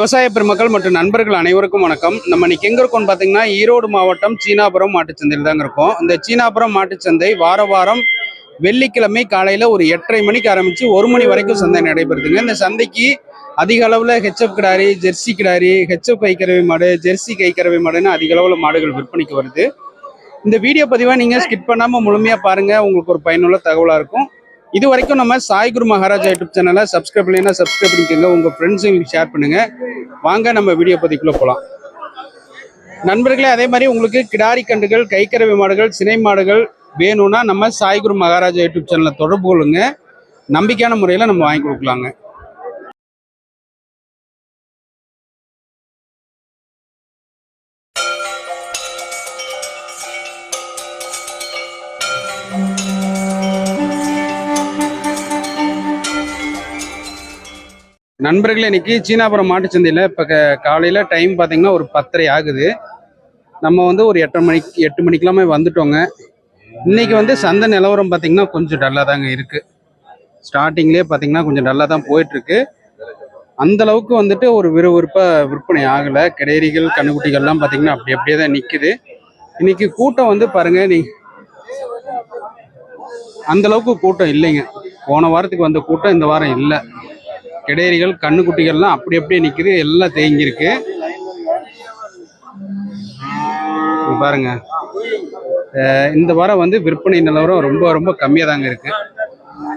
விவசாய பெருமக்கள் மற்றும் நண்பர்கள் அனைவருக்கும் வணக்கம். நம்ம இன்னைக்கு எங்க இருக்கோம்னு பார்த்தீங்கன்னா ஈரோடு மாவட்டம் சீனாபுரம் மாட்டுச்சந்தையில் தாங்க இருக்கோம். இந்த சீனாபுரம் மாட்டுச்சந்தை வார வாரம் வெள்ளிக்கிழமை காலையில் ஒரு எட்டரை மணிக்கு ஆரம்பித்து ஒரு மணி வரைக்கும் சந்தை நடைபெறுதுங்க. இந்த சந்தைக்கு அதிக அளவில் ஹெச்எஃப் கிடாரி ஜெர்சி கிடாரி ஹெச்எஃப் கைக்கறவை மாடு ஜெர்சி கைக்கறவை மாடுன்னு அதிக அளவில் மாடுகள் விற்பனைக்கு வருது. இந்த வீடியோ பதிவாக நீங்கள் ஸ்கிப் பண்ணாமல் முழுமையாக பாருங்கள் உங்களுக்கு ஒரு பயனுள்ள தகவலாக இருக்கும். இது வரைக்கும் நம்ம சாய் குரு மகாராஜா யூடியூப் சேனலை சப்ஸ்கிரைப் பண்ணினா சப்ஸ்கிரைப் பண்ணிக்கோங்க. உங்கள் ஃப்ரெண்ட்ஸுங்களுக்கு ஷேர் பண்ணுங்க. வாங்க நம்ம வீடியோ பதிக்குள்ளே போகலாம் நண்பர்களே அதே மாதிரி உங்களுக்கு கிடாரி கண்டுகள் கைக்கறவை மாடுகள் சினை மாடுகள் வேணும்னா நம்ம சாய் குரு மகாராஜா யூடியூப் சேனலை தொடர்பு கொள்ளுங்க. நம்பிக்கையான முறையில் நம்ம வாங்கி கொடுக்கலாங்க. நண்பர்களே இன்னைக்கு சீனாபுரம் மாட்டுச்சந்தையில் இப்போ காலையில் டைம் பார்த்தீங்கன்னா ஒரு பத்தரை ஆகுது. நம்ம வந்து ஒரு எட்டரை மணிக்கு எட்டு மணிக்கெல்லாமே வந்துட்டோங்க. இன்னைக்கு வந்து சந்தை நிலவரம் பார்த்தீங்கன்னா கொஞ்சம் டல்லாக தாங்க இருக்கு. ஸ்டார்டிங்லேயே பார்த்தீங்கன்னா கொஞ்சம் டல்லாக தான் போயிட்டுருக்கு. அந்த அளவுக்கு வந்துட்டு ஒரு விறுவிறுப்பாக விற்பனை ஆகலை. கிடேரிகள் கண்ணுக்குட்டிகள்லாம் பார்த்தீங்கன்னா அப்படி அப்படியே தான் நிற்குது இன்னைக்கு கூட்டம் வந்து பாருங்க நீ அந்த அளவுக்கு கூட்டம் இல்லைங்க. போன வாரத்துக்கு வந்த கூட்டம் இந்த வாரம் இல்லை. கிடேரிகள் கண்ணுக்குட்டிகள்லாம் அப்படி அப்படியே நிற்கிது எல்லாம் தேங்கியிருக்கு. பாருங்க. இந்த வாரம் வந்து விற்பனை நிலவரம் ரொம்ப ரொம்ப கம்மியாக தாங்க இருக்கு.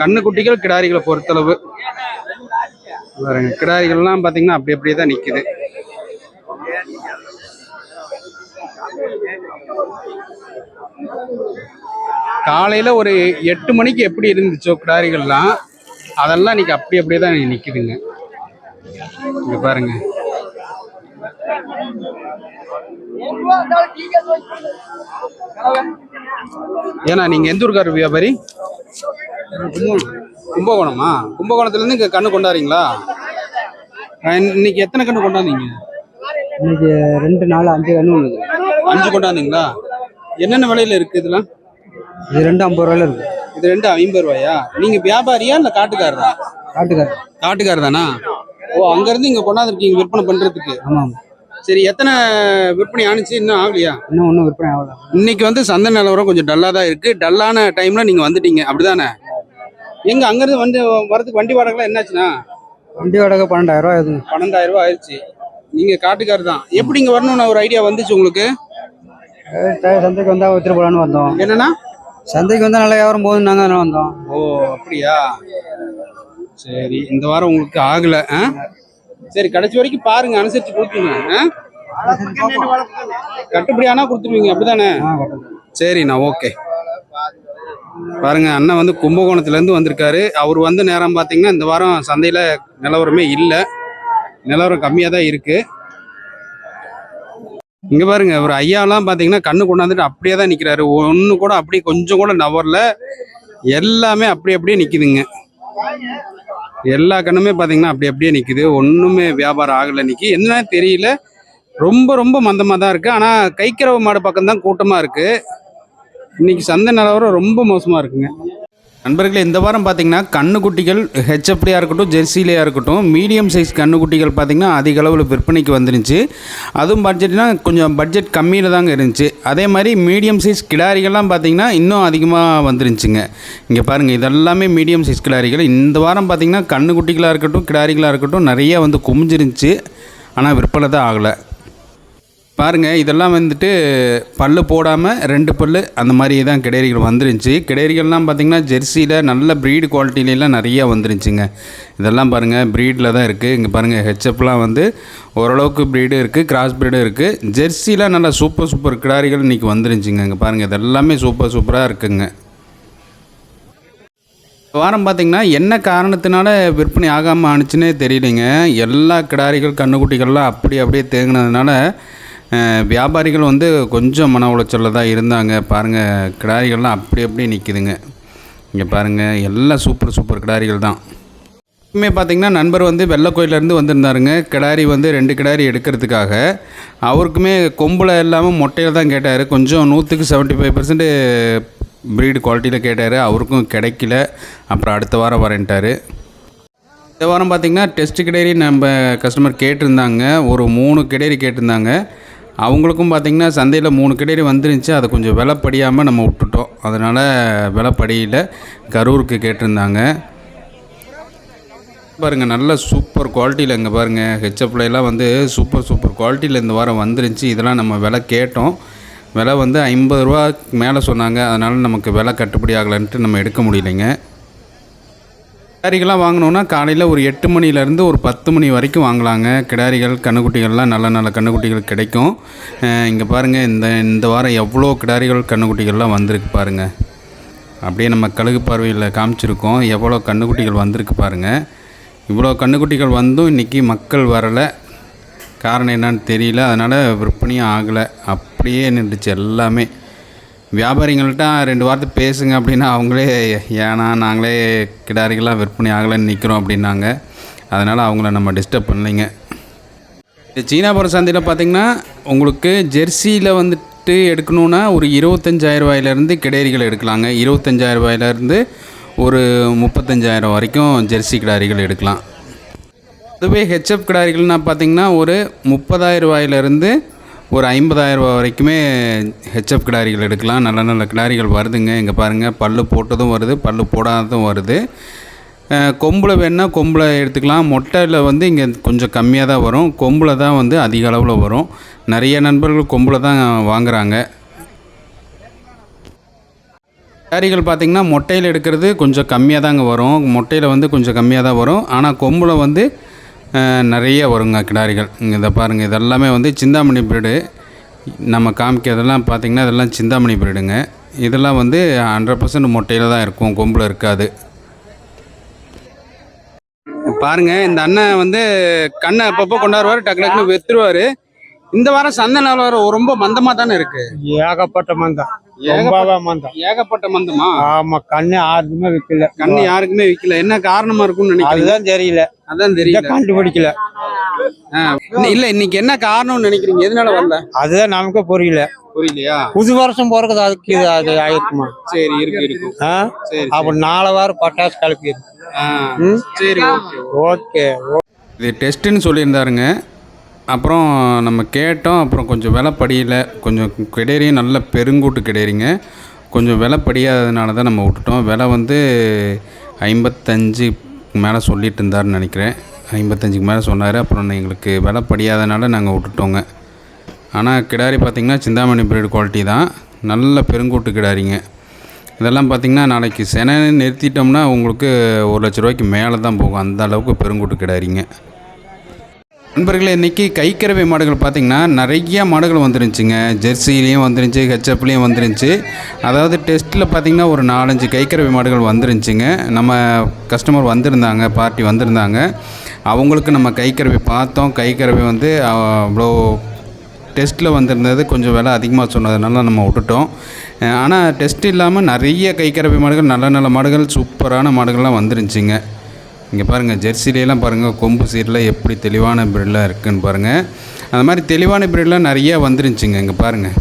கண்ணுக்குட்டிகள் கிடாரிகளை பொறுத்தளவு. பாருங்க கிடாரிகள்லாம் பார்த்தீங்கன்னா அப்படி அப்படியே தான் நிற்கிது காலையில ஒரு எட்டு மணிக்கு எப்படி இருந்துச்சோ கிடாரிகள்லாம் அதெல்லாம் இன்னைக்கு அப்படி அப்படியே தான் நிக்குதுங்க. இங்க பாருங்க. ஏன்னா நீங்க எந்த ஊருக்கார வியாபாரி? கும்பகோணமா? கும்பகோணத்துல இருந்து இங்க கண்ணு கொண்டாடுறீங்களா? இன்னைக்கு எத்தனை கண்ணு கொண்டாந்தீங்க இன்னைக்கு ரெண்டு நாள் அஞ்சு கன்று உள்ளது அஞ்சு கொண்டாந்தீங்களா என்னென்ன விலையில இருக்கு இதெல்லாம்? இது ரெண்டு ஐம்பது ரூபாயில இருக்கு. இது ரெண்டு ஐம்பது ரூபாயா? நீங்க வியாபாரியா இல்ல காட்டுக்காரரா? காட்டுக்காரு காட்டுக்காரர். தானா ஓ அங்க இருந்து இங்க கொண்டாந்துருக்கீங்க விற்பனை பண்றதுக்கு. ஆமாம். சரி எத்தனை விற்பனை ஆணுச்சு? இன்னும் ஆகலையா? இன்னும் ஒன்றும் விற்பனை ஆகல. இன்னைக்கு வந்து சந்தை நிலவரம் கொஞ்சம் டல்லா தான் இருக்கு. டல்லான டைம்ல நீங்க வந்துட்டீங்க. அப்படிதானே? எங்க அங்க இருந்து வந்து வரதுக்கு வண்டி வாடகைலாம் என்னாச்சுன்னா வண்டி வாடகை பன்னெண்டாயிரம் ரூபாய் ஆகுதுங்க. பன்னெண்டாயிரம் ரூபாய் ஆயிடுச்சு நீங்க காட்டுக்காரர் தான். எப்படி இங்க வரணும்னு ஒரு ஐடியா வந்துச்சு உங்களுக்கு? சந்தைக்கு வந்தா வித்துட்டு போலான்னு வந்தோம். என்னன்னா சந்தைக்கு வந்தா நல்ல வியாபாரம் போகுதுன்னு நாங்க அதனால வந்தோம். ஓ அப்படியா? சரி இந்த வாரம் உங்களுக்கு ஆகல ஆ? சரி கடைசி வரைக்கும் பாருங்க அனுசரிச்சு கொடுப்பீங்க ஆ? கட்டுப்படி ஆனா கொடுத்துருவீங்க அப்படிதானே. சரிண்ணா ஓகே. பாருங்க அண்ணன் வந்து கும்பகோணத்துல இருந்து வந்திருக்காரு. அவர் வந்த நேரம் பார்த்தீங்கன்னா இந்த வாரம் சந்தையில நிலவரமே இல்லை. நிலவரம் கம்மியாக தான் இருக்கு. இங்க பாருங்க ஒரு ஐயாலாம் பார்த்தீங்கன்னா கண்ணு கொண்டாந்துட்டு அப்படியே தான் நிக்கிறாரு. ஒன்று கூட அப்படியே கொஞ்சம் கூட நவரல. எல்லாமே அப்படி அப்படியே நிக்குதுங்க. எல்லா கண்ணுமே பாத்தீங்கன்னா அப்படி அப்படியே நிக்குது. ஒன்றுமே வியாபாரம் ஆகலை இன்னைக்கு. என்ன தெரியல. ரொம்ப ரொம்ப மந்தமாக தான் இருக்கு. ஆனால் கைக்கறவை மாடு பக்கம் தான் கூட்டமாக இருக்கு. இன்னைக்கு சந்தை நிலவரம் ரொம்ப மோசமாக இருக்குங்க. நண்பர்களே இந்த வாரம் பார்த்தீங்கன்னா கண்ணுக்குட்டிகள் ஹெச்எப்டியாக இருக்கட்டும் ஜெர்சிலேயா இருக்கட்டும் மீடியம் சைஸ் கண்ணுக்குட்டிகள் பார்த்தீங்கன்னா அதிக அளவில் விற்பனைக்கு வந்துருந்துச்சு. அதுவும் பட்ஜெட்னா கொஞ்சம் பட்ஜெட் கம்மியில் தாங்க இருந்துச்சு. அதே மாதிரி மீடியம் சைஸ் கிடாரிகள்லாம் பார்த்தீங்கன்னா இன்னும் அதிகமாக வந்துருந்துச்சுங்க. இங்கே பாருங்கள் இதெல்லாமே மீடியம் சைஸ் கிடாரிகள். இந்த வாரம் பார்த்தீங்கன்னா கண்ணுக்குட்டிகளாக இருக்கட்டும் கிடாரிகளாக இருக்கட்டும் நிறைய வந்து குமிஞ்சிருந்துச்சு. ஆனால் விற்பனை தான் ஆகலை. பாருங்கள் இதெல்லாம் வந்துட்டு பல்லு போடாமல் ரெண்டு பல் அந்த மாதிரி தான் கிடேரிகள் வந்துருந்துச்சு. கிடேரிகள்லாம் பார்த்தீங்கன்னா ஜெர்சியில் நல்ல ப்ரீடு குவாலிட்டிலலாம் நிறையா வந்துருந்துச்சுங்க. இதெல்லாம் பாருங்கள் ப்ரீடில் தான் இருக்குது இங்கே பாருங்கள் ஹெச்எப்லாம் வந்து ஓரளவுக்கு ப்ரீடு இருக்குது கிராஸ் ப்ரீடும் இருக்குது ஜெர்சியில் நல்லா சூப்பர் சூப்பர் கிடாரிகள் இன்றைக்கி வந்துருந்துச்சுங்க. இங்கே பாருங்கள் இதெல்லாமே சூப்பர் சூப்பராக இருக்குங்க. வாரம் பார்த்தீங்கன்னா என்ன காரணத்தினால விற்பனை ஆகாமல் ஆணுச்சுன்னே தெரியலைங்க. எல்லா கிடாரிகள் கண்ணுக்குட்டிகள்லாம் அப்படி அப்படியே தேங்கினதுனால வியாபாரிகள் வந்து கொஞ்சம் மன உளைச்சலில் தான் இருந்தாங்க. பாருங்கள் கிடாரிகள்லாம் அப்படி அப்படியே நிற்கிதுங்க இங்கே பாருங்கள் எல்லாம் சூப்பர் சூப்பர் கிடாரிகள் தான். எப்பவுமே பார்த்தீங்கன்னா நண்பர் வந்து வெள்ளக்கோயிலேருந்து வந்திருந்தாருங்க. கிடாரி வந்து ரெண்டு கிடாரி எடுக்கிறதுக்காக அவருக்குமே கொம்பில் இல்லாமல் மொட்டையில் தான் கேட்டார். கொஞ்சம் நூற்றுக்கு செவன்ட்டி ஃபைவ் பர்சன்ட் ப்ரீடு குவாலிட்டியில் கேட்டார். அவருக்கும் கிடைக்கல. அப்புறம் அடுத்த வாரம் வரேன்ட்டார். இந்த வாரம் பார்த்திங்கன்னா டெஸ்ட் கிடேரி நம்ம கஸ்டமர் கேட்டிருந்தாங்க. ஒரு மூணு கிடேரி கேட்டிருந்தாங்க. அவங்களுக்கும் பார்த்திங்கன்னா சந்தையில் மூணு கிடேரி வந்துருந்துச்சு. அதை கொஞ்சம் விலை படியாமல் நம்ம விட்டுட்டோம். அதனால் விலை படியில் கரூருக்கு கேட்டிருந்தாங்க. பாருங்கள் நல்ல சூப்பர் குவாலிட்டியில் இங்கே பாருங்கள் ஹெச்எப்லாம் வந்து சூப்பர் சூப்பர் குவாலிட்டியில் இந்த வாரம் வந்துருந்துச்சு. இதெல்லாம் நம்ம விலை கேட்டோம். விலை வந்து ஐம்பது ரூபா மேலே சொன்னாங்க. அதனால் நமக்கு விலை கட்டுப்படி ஆகலைன்ட்டு நம்ம எடுக்க முடியலைங்க. கிடாரிகள்லாம் வாங்கினோன்னா காலையில் ஒரு எட்டு மணிலேருந்து ஒரு பத்து மணி வரைக்கும் வாங்கலாங்க. கிடாரிகள் கண்ணுக்குட்டிகள்லாம் நல்ல நல்ல கண்ணுக்குட்டிகள் கிடைக்கும். இங்கே பாருங்கள் இந்த இந்த வாரம் எவ்வளோ கிடாரிகள் கண்ணுக்குட்டிகள்லாம் வந்திருக்கு பாருங்கள் அப்படியே நம்ம கழுகு பார்வையில் காமிச்சிருக்கோம். எவ்வளோ கண்ணுக்குட்டிகள் வந்திருக்கு பாருங்கள் இவ்வளோ கண்ணுக்குட்டிகள் வந்தும் இன்றைக்கி மக்கள் வரலை. காரணம் என்னன்னு தெரியல. அதனால் விற்பனையும் ஆகலை. அப்படியே நின்றுச்சு எல்லாமே. வியாபாரிகள்கிட்ட ரெண்டு வார்த்தை பேசுங்க அப்படின்னா அவங்களே ஏன்னா நாங்களே கிடாரிகள்லாம் விற்பனை ஆகலைன்னு நிற்கிறோம் அப்படின்னாங்க. அதனால் அவங்கள நம்ம டிஸ்டர்ப் பண்ணலைங்க. இந்த சீனாபுரம் சந்தையில் பார்த்தீங்கன்னா உங்களுக்கு ஜெர்சியில் வந்துட்டு எடுக்கணுன்னா ஒரு இருபத்தஞ்சாயிரம் ரூபாயிலேருந்து எடுக்கலாங்க. இருபத்தஞ்சாயிரம் ரூபாயிலேருந்து ஒரு முப்பத்தஞ்சாயிரம் வரைக்கும் ஜெர்சி கிடாரிகள் எடுக்கலாம். அதுவே ஹெச்எஃப் கிடாரிகள்னா பார்த்தீங்கன்னா ஒரு முப்பதாயிரம் ரூபாயிலேருந்து ஒரு ஐம்பதாயிரம் ரூபாய் வரைக்குமே ஹெச்எஃப் கிடாரிகள் எடுக்கலாம். நல்ல நல்ல கிடாரிகள் வருதுங்க. இங்கே பாருங்கள் பல்லு போட்டதும் வருது பல்லு போடாததும் வருது. கொம்பில் வேணால் கொம்பில் எடுத்துக்கலாம். மொட்டையில் வந்து இங்கே கொஞ்சம் கம்மியாக தான் வரும். கொம்பில் தான் வந்து அதிக அளவில் வரும். நிறைய நண்பர்கள் கொம்பில் தான் வாங்குறாங்க. கிடாரிகள் பார்த்திங்கன்னா மொட்டையில் எடுக்கிறது கொஞ்சம் கம்மியாக தாங்க வரும். மொட்டையில் வந்து கொஞ்சம் கம்மியாக தான் வரும். ஆனால் கொம்பில் வந்து நிறைய வருங்க கிடாரிகள். இங்கே இதை பாருங்கள் இதெல்லாமே வந்து சிந்தாமணி பிரீடு நம்ம காமிக்கிறதெல்லாம் பார்த்திங்கன்னா இதெல்லாம் சிந்தாமணி பிரீடுங்க இதெல்லாம் வந்து ஹண்ட்ரட் பர்சன்ட் மொட்டையில் தான் இருக்கும் கொம்பில் இருக்காது. பாருங்கள் இந்த அண்ணன் வந்து கண்ணை அப்பப்போ கொண்டாடுவார் டக்கு டக்குன்னு வெத்துருவார். இந்த வாரம் சந்தை நிலவரம் ரொம்ப மந்தமாக தானே இருக்குது ஏகப்பட்ட மந்தம் ஏகப்பட்ட மந்தமா. ஆமா கண்ணு யாருக்குமே விக்கல. கண்ணு யாருக்குமே விக்கல. என்ன காரணமா இருக்கும்னு நினைக்கிறீங்க? அதுதான் தெரியல. அதான் தெரியல. கண்டுபிடிக்கல. இல்ல இன்னைக்கு என்ன காரணம்னு நினைக்கிறீங்க? எதனால வரல? அதுதான் நமக்கு புரியல. புரியலையா? புது வருஷம் பிறகுது அதுக்கு இது அது ஆயிருக்குமா? சரி இருக்கு இருக்கு. ஆ? சரி அப்ப நாலு வாரம் பட்டாசு ம்? சரி ஓகே ஓகே. இது டெஸ்ட்டுன்னு சொல்லியிருந்தாருங்க. அப்புறம் நம்ம கேட்டோம் அப்புறம் கொஞ்சம் விலை படியல. கொஞ்சம் கிடேரியும் நல்ல பெருங்கூட்டு கிடேரிங்க கொஞ்சம் விலை படியாததுனால தான் நம்ம விட்டுட்டோம். விலை வந்து ஐம்பத்தஞ்சு மேலே சொல்லிட்டு இருந்தாருன்னு நினைக்கிறேன். ஐம்பத்தஞ்சுக்கு மேலே சொன்னார். அப்புறம் எங்களுக்கு விலை படியாதனால நாங்கள் விட்டுட்டோங்க. ஆனால் கிடாரி பார்த்திங்கன்னா சிந்தாமணி பிரீடு குவாலிட்டி தான். நல்ல பெருங்கூட்டு கிடாரிங்க. இதெல்லாம் பார்த்திங்கன்னா நாளைக்கு செனை நிறுத்திட்டோம்னா உங்களுக்கு ஒரு லட்ச ரூபாய்க்கு மேலே தான் போகும். அந்த அளவுக்கு பெருங்கூட்டு கிடாரிங்க. நண்பர்களே இன்றைக்கி கைக்கறவை மாடுகள் பார்த்திங்கன்னா நிறைய மாடுகள் வந்துருந்துச்சுங்க. ஜெர்சிலையும் வந்துருந்துச்சு ஹெச்எப்லேயும் வந்துருந்துச்சு. அதாவது டெஸ்ட்டில் பார்த்திங்கன்னா ஒரு நாலஞ்சு கைக்கறவை மாடுகள் வந்துருந்துச்சுங்க. நம்ம கஸ்டமர் வந்திருந்தாங்க பார்ட்டி வந்திருந்தாங்க. அவங்களுக்கு நம்ம கைக்கறவை பார்த்தோம். கைக்கறவை வந்து அவ்வளோ டெஸ்ட்டில் வந்திருந்தது. கொஞ்சம் விலை அதிகமாக சொன்னதுனால நம்ம விட்டுட்டோம். ஆனால் டெஸ்ட் இல்லாமல் நிறைய கைக்கறவை மாடுகள் நல்ல நல்ல மாடுகள் சூப்பரான மாடுகள்லாம் வந்துருந்துச்சிங்க. இங்கே பாருங்கள் ஜெர்சிலேலாம் பாருங்கள் கொம்பு சீரில் எப்படி தெளிவான பிரீடெலாம் இருக்குன்னு பாருங்கள் அந்த மாதிரி தெளிவான பிரீடெலாம் நிறைய வந்துருந்துச்சுங்க இங்கே பாருங்கள்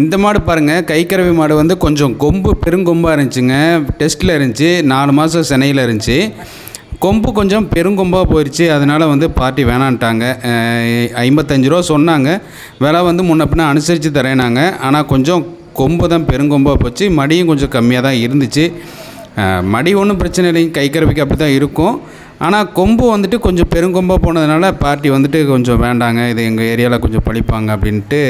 இந்த மாடு பாருங்கள் கைக்கறவை மாடு வந்து கொஞ்சம் கொம்பு பெருங்கொம்பாக இருந்துச்சுங்க. டெஸ்ட்டில் இருந்துச்சு நாலு மாதம் சென்னையில் இருந்துச்சு. கொம்பு கொஞ்சம் பெருங்கொம்பாக போயிடுச்சு அதனால் வந்து பார்ட்டி வேணான்ட்டாங்க. ஐம்பத்தஞ்சு ரூபா சொன்னாங்க. விலை வந்து முன்ன பின்ன அனுசரித்து தரேனாங்க. ஆனால் கொஞ்சம் கொம்பு தான் பெருங்கொம்பாக போச்சு மடியும் கொஞ்சம் கம்மியாக தான் இருந்துச்சு. மடி ஒன்றும் பிரச்சனை இல்லைங்க கை அப்படி தான் இருக்கும். ஆனால் கொம்பு வந்துட்டு கொஞ்சம் பெருங்கொம்பாக போனதுனால பார்ட்டி வந்துட்டு கொஞ்சம் வேண்டாங்க. இது எங்கள் ஏரியாவில் கொஞ்சம் பழிப்பாங்க அப்படின்ட்டு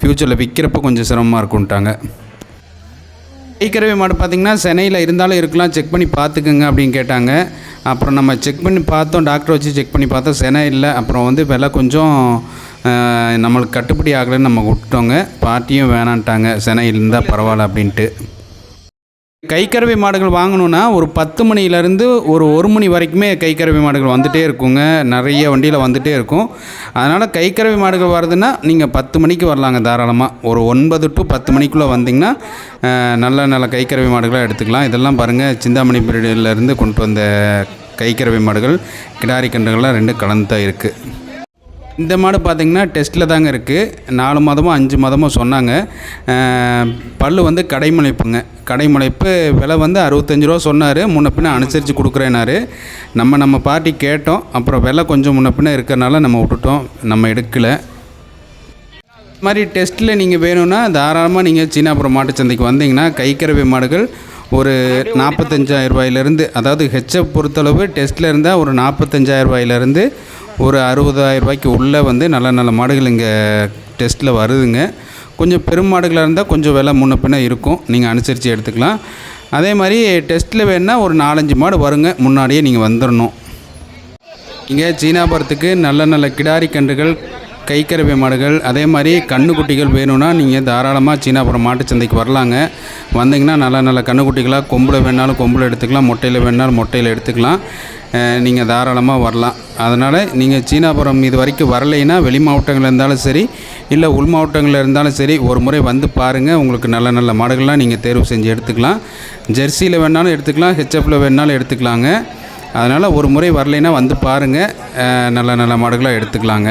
ஃப்யூச்சரில் விற்கிறப்ப கொஞ்சம் சிரமமாக இருக்குன்ட்டாங்க கைக்கறவை மாடு பார்த்திங்கன்னா சென்னையில் இருந்தாலும் இருக்கலாம். செக் பண்ணி பார்த்துக்குங்க அப்படின்னு கேட்டாங்க. அப்புறம் நம்ம செக் பண்ணி பார்த்தோம். டாக்டர் வச்சு செக் பண்ணி பார்த்தோம். செனை இல்லை. அப்புறம் வந்து விலை கொஞ்சம் நம்மளுக்கு கட்டுப்படி ஆகலைன்னு நம்ம விட்டோங்க பார்ட்டியும் வேணான்ட்டாங்க. செனை இருந்தால் பரவாயில்ல அப்படின்ட்டு. கைக்கறவை மாடுகள் வாங்கணுன்னா ஒரு பத்து மணிலேருந்து ஒரு ஒரு மணி வரைக்குமே கைக்கறவை மாடுகள் வந்துகிட்டே இருக்குங்க. நிறைய வண்டியில் வந்துகிட்டே இருக்கும். அதனால் கைக்கறவை மாடுகள் வருதுன்னா நீங்கள் பத்து மணிக்கு வரலாங்க தாராளமாக ஒரு ஒன்பது டு பத்து மணிக்குள்ளே வந்தீங்கன்னா நல்ல நல்ல கைக்கறவை மாடுகளாக எடுத்துக்கலாம். இதெல்லாம் பாருங்கள் சிந்தாமணி பீரியட்லேருந்து கொண்டு வந்த கைக்கறவை மாடுகள் கிடாரி கன்றுகள்லாம் ரெண்டும் கலந்து தான் இருக்குது இந்த மாடு பார்த்திங்கன்னா டெஸ்ட்டில் தாங்க இருக்குது நாலு மாதமோ அஞ்சு மாதமோ சொன்னாங்க. பல் பல்லு வந்து கடைமுளைப்புங்க கடைமுளைப்பு விலை வந்து அறுபத்தஞ்சு ரூபா சொன்னார். முன்ன பின்ன அனுசரித்து கொடுக்குறேனாரு நம்ம நம்ம பார்ட்டி கேட்டோம். அப்புறம் விலை கொஞ்சம் முன்ன பின்ன இருக்கிறனால நம்ம விட்டுட்டோம். நம்ம எடுக்கலை. இது மாதிரி டெஸ்ட்டில் நீங்கள் வேணும்னா தாராளமாக நீங்கள் சீனாபுரம் மாட்டுச்சந்தைக்கு வந்தீங்கன்னா கைக்கரவை மாடுகள் ஒரு நாற்பத்தஞ்சாயிரம் ரூபாயிலேருந்து அதாவது ஹெச்எப் பொறுத்தளவு டெஸ்ட்டில் இருந்தால் ஒரு நாற்பத்தஞ்சாயிரம் ரூபாயிலேருந்து ஒரு அறுபதாயிரம் ரூபாய்க்கு உள்ளே வந்து நல்ல நல்ல மாடுகள் இங்கே டெஸ்ட்டில் வருதுங்க. கொஞ்சம் பெரும் மாடுகளாக இருந்தால் கொஞ்சம் விலை முன்ன பின்ன இருக்கும். நீங்கள் அனுசரித்து எடுத்துக்கலாம். அதே மாதிரி டெஸ்ட்டில் வேணால் ஒரு நாலஞ்சு மாடு வருங்க. முன்னாடியே நீங்கள் வந்துடணும் இங்கே சீனாபுரத்துக்கு நல்ல நல்ல கிடாரி கன்றுகள் கைக்கரவை மாடுகள் அதே மாதிரி கண்ணுக்குட்டிகள் வேணும்னா நீங்கள் தாராளமாக சீனாபுரம் மாட்டுச்சந்தைக்கு வரலாங்க. வந்தீங்கன்னா நல்ல நல்ல கண்ணுக்குட்டிகளாக கொம்பில் வேணாலும் கொம்பில் எடுத்துக்கலாம் மொட்டையில் வேணாலும் மொட்டையில் எடுத்துக்கலாம். நீங்கள் தாராளமாக வரலாம். அதனால் நீங்கள் சீனாபுரம் இது வரைக்கும் வரலைன்னா வெளி மாவட்டங்களில் இருந்தாலும் சரி இல்லை உள் மாவட்டங்களில் இருந்தாலும் சரி ஒரு முறை வந்து பாருங்கள் உங்களுக்கு நல்ல நல்ல மாடுகள்லாம் நீங்கள் தேர்வு செஞ்சு எடுத்துக்கலாம். ஜெர்சியில் வேணாலும் எடுத்துக்கலாம் ஹெச்எஃப்பில் வேணாலும் எடுத்துக்கலாங்க. அதனால் ஒரு முறை வரலைன்னா வந்து பாருங்கள் நல்ல நல்ல மாடுகளாக எடுத்துக்கலாங்க.